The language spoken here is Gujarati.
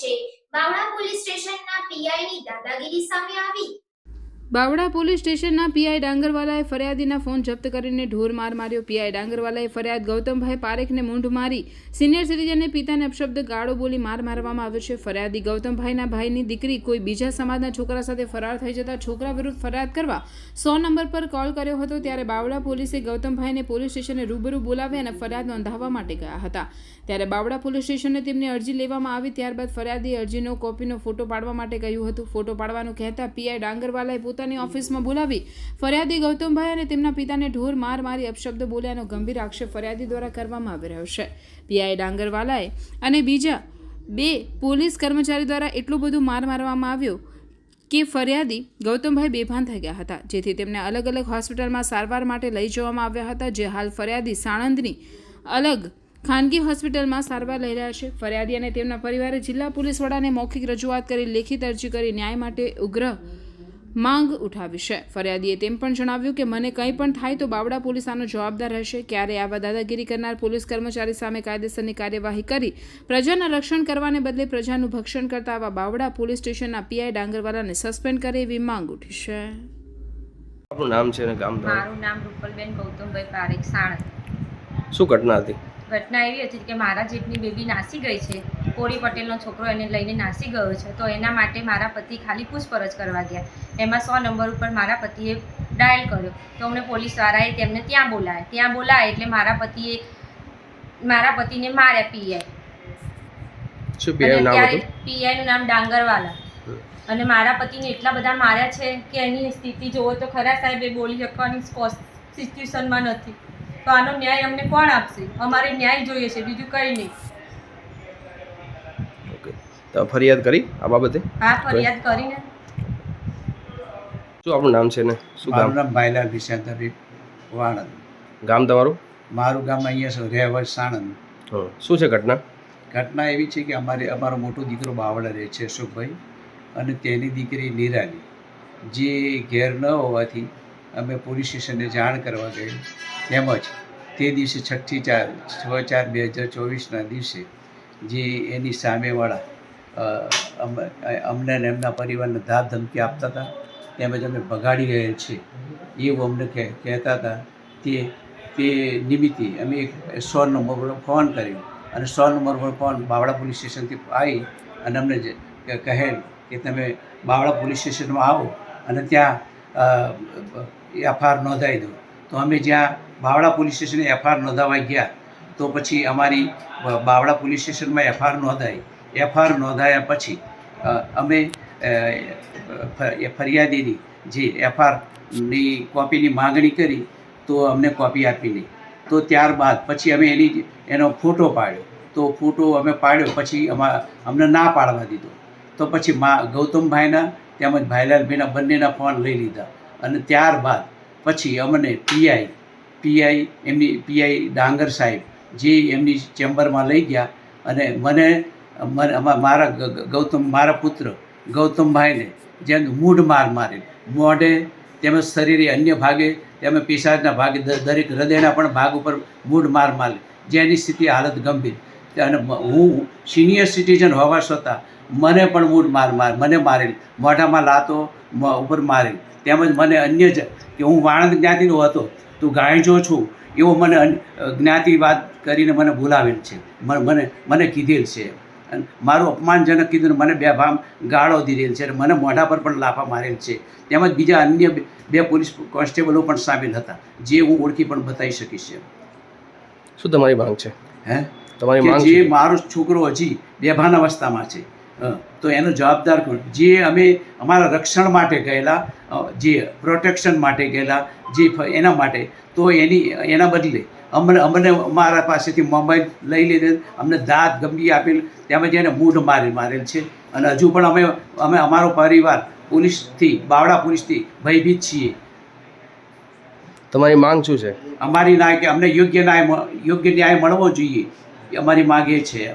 છે. બાવળા પોલીસ સ્ટેશનના પીઆઈની દાદાગીરી સામે આવી બાવડા પોલીસ સ્ટેશનના પીઆઈ ડાંગરવાલાએ ફરિયાદીના ફોન જપ્ત કરીને ઢોર માર માર્યો. પીઆઈ ડાંગરવાલાએ ફરિયાદ ગૌતમભાઈ પારેખને મૂંઢ મારી. સિનિયર સિટીઝનને પિતાને અપશબ્દ ગાળો બોલી માર મારવામાં આવ્યો છે. ફરિયાદી ગૌતમભાઈના ભાઈની દીકરી કોઈ બીજા સમાજના છોકરા સાથે ફરાર થઈ જતા છોકરા વિરુદ્ધ ફરિયાદ કરવા સો નંબર પર કોલ કર્યો હતો, ત્યારે બાવડા પોલીસે ગૌતમભાઈને પોલીસ સ્ટેશને રૂબરૂ બોલાવી અને ફરિયાદ નોંધાવવા માટે ગયા હતા. ત્યારે બાવડા પોલીસ સ્ટેશને તેમની અરજી લેવામાં આવી, ત્યારબાદ ફરિયાદી અરજીનો કોપીનો ફોટો પાડવા માટે કહ્યું હતું. ફોટો પાડવાનું કહેતા પીઆઈ ડાંગરવાલાએ પોતાની ઓફિસમાં બોલાવી ફરિયાદી ગૌતમભાઈ અને તેમના પિતાને ઢોર માર મારી અપશબ્દ બોલ્યાનો ગંભીર આક્ષેપ ફરિયાદી દ્વારા કરવામાં આવી રહ્યો છે. પીઆઈ ડાંગરવાલાએ અને બીજા બે પોલીસ કર્મચારી દ્વારા એટલું બધું માર મારવામાં આવ્યો કે ફરિયાદી ગૌતમભાઈ બેભાન થઈ ગયા હતા. જેથી તેમને અલગ અલગ હોસ્પિટલમાં સારવાર માટે લઈ જવામાં આવ્યા હતા, જે હાલ ફરિયાદી સાણંદની અલગ ખાનગી હોસ્પિટલમાં સારવાર લઈ રહ્યા છે. ફરિયાદી અને તેમના પરિવારે જિલ્લા પોલીસ વડાને મૌખિક રજૂઆત કરી લેખિત અરજી કરી ન્યાય માટે ઉગ્ર માંગ ઉઠાવી છે. ફરિયાદીએ તેમ પણ જણાવ્યું કે મને કંઈ પણ થાય તો બાવડા પોલીસ આનો જવાબદાર રહેશે. ક્યારે આવા દાદાગીરી કરનાર પોલીસ કર્મચારી સામે કાયદેસરની કાર્યવાહી કરી પ્રજાના રક્ષણ કરવાને બદલે પ્રજાનું ભક્ષણ કરતા આવા બાવડા પોલીસ સ્ટેશનના પીઆઈ ડાંગરવાલાને સસ્પેન્ડ કરે એવી માંગ ઉઠી છે. આપનું નામ છે અને ગામ મારું નામ રૂપલબેન ગૌતમભાઈ પારેખ સાણંદ. શું ઘટના હતી? ઘટના એવી હતી કે મારા જેટની બેબી નાસી ગઈ છે. કોળી પટેલનો છોકરો એને લઈને નાસી ગયો છે તો એના માટે મારા પતિ ખાલી પૂછપરછ કરવા ગયા. એમાં સો નંબર ઉપર મારા પતિએ ડાયલ કર્યો. તો અમને પોલીસવાળાએ તેમને ત્યાં બોલાયા ત્યાં બોલાયા એટલે મારા પતિએ મારા પતિને માર્યા પીઆઈ શું નામ હતું? પીઆઈનું નામ ડાંગરવાલા. અને મારા પતિને એટલા બધા માર્યા છે કે એની સ્થિતિ જોવો તો ખરા સાહેબ એ બોલી શકવાની સિચ્યુએશનમાં નથી. તો આનો ન્યાય અમને કોણ આપશે? અમારે ન્યાય જોઈએ છે બીજું કંઈ નહીં. ફરિયાદ કરી આ બાબતે? હા ફરિયાદ કરીને. શું આપણું નામ છે ને? શું ગામ? મારું નામ ભાઈલાલ વિશાંતાભાઈ વાણંદ. ગામ તમારું? મારું ગામ અહીંયા છે રહેવાસ સાણંદ. શું છે ઘટના? ઘટના એવી છે કે અમારે અમારો મોટો દીકરો બાવળા રહે છે અશોકભાઈ અને તેની દીકરી નિરાલી. જે ઘેર ન હોવાથી અમે પોલીસ સ્ટેશને જાણ કરવા ગઈ. તેમજ તે દિવસે છઠ્ઠી ચાર છ ચાર બે હજાર ચોવીસના દિવસે જે એની સામેવાળા અમને અને એમના પરિવારને ધાક ધમકી આપતા હતા. તેમજ અમે ભગાડી રહ્યા છીએ. એવું અમને કહે, કહેતા હતા. તે તે નિમિત્તે અમે એક સો નંબર પર ફોન કર્યો. અને સો નંબર પર ફોન બાવળા પોલીસ સ્ટેશનથી આવી અને અમને કહેલ કે તમે બાવળા પોલીસ સ્ટેશનમાં આવો અને ત્યાં એફઆઈઆર નોંધાવી દો. તો અમે જ્યાં બાવળા પોલીસ સ્ટેશને એફઆઈઆર નોંધાવા ગયા, તો પછી અમારી બાવળા પોલીસ સ્ટેશનમાં એફઆઈઆર નોંધાઈ. એફઆઈઆર નોંધાયા પછી અમે એ ફરિયાદીની જે એફઆરની કોપીની માગણી કરી, તો અમને કોપી આપી નહીં. તો ત્યારબાદ પછી અમે એની, એનો ફોટો પાડ્યો. તો ફોટો અમે પાડ્યો, પછી અમા, અમને ના પાડવા દીધો. તો પછી મા, ગૌતમભાઈના તેમજ ભાઈલાલભાઈના બંનેના ફોન લઈ લીધા. અને ત્યારબાદ પછી અમને પીઆઈ પીઆઈ એમની પીઆઈ ડાંગર સાહેબ, જે એમની ચેમ્બરમાં લઈ ગયા. અને મને મારા ગૌતમ મારા પુત્ર ગૌતમભાઈને જેમ મૂઢ માર મારે. મોઢે તેમજ શરીરે અન્ય ભાગે તેમજ પેશાબના ભાગે દરેક હૃદયના પણ ભાગ ઉપર મૂઢ માર મારે. જેની સ્થિતિ હાલત ગંભીર. અને હું સિનિયર સિટીઝન હોવા છતાં મને પણ મૂઢ માર માર મને મારેલ. મોઢામાં લાતો ઉપર મારેલ. તેમજ મને અન્ય જ કે હું વાણંદ જ્ઞાતિનો હતો, તું ગાયજો છું એવો મને જ્ઞાતિ જ્ઞાતિવાદ કરીને મને બોલાવેલ છે. મને મને કીધેલ છે. મારું અપમાનજનક કીધું મને બે ભામ ગાળો દીધેલ છે અને મને મોઢા પર પણ લાફા મારેલ છે. તેમજ બીજા અન્ય બે- બે પોલીસ કોન્સ્ટેબલો પણ સામેલ હતા જે હું ઓળખી પણ બતાવી શકીશ શું તમારી માંગ છે? હે? તમારી જે મારો છોકરો હજી બેભાન અવસ્થામાં છે. તો એનો જવાબદાર કોણ? જે અમે અમારા રક્ષણ માટે ગયેલા જે પ્રોટેક્શન માટે ગયેલા જે એના માટે તો એની એના બદલે અમને અમને અમારા પાસેથી મોબાઈલ લઈ લીધે અમને દાંત ગંભી આપેલ તેમજ એને મૂઢ મારી મારેલ છે. અને હજુ પણ અમે અમે અમારો પરિવાર પોલીસથી બાવડા પોલીસથી ભયભીત છીએ. તમારી માંગ શું છે? અમારી ના કે અમને યોગ્ય ન્યાય યોગ્ય ન્યાય મળવો જોઈએ. એ અમારી માગ એ છે.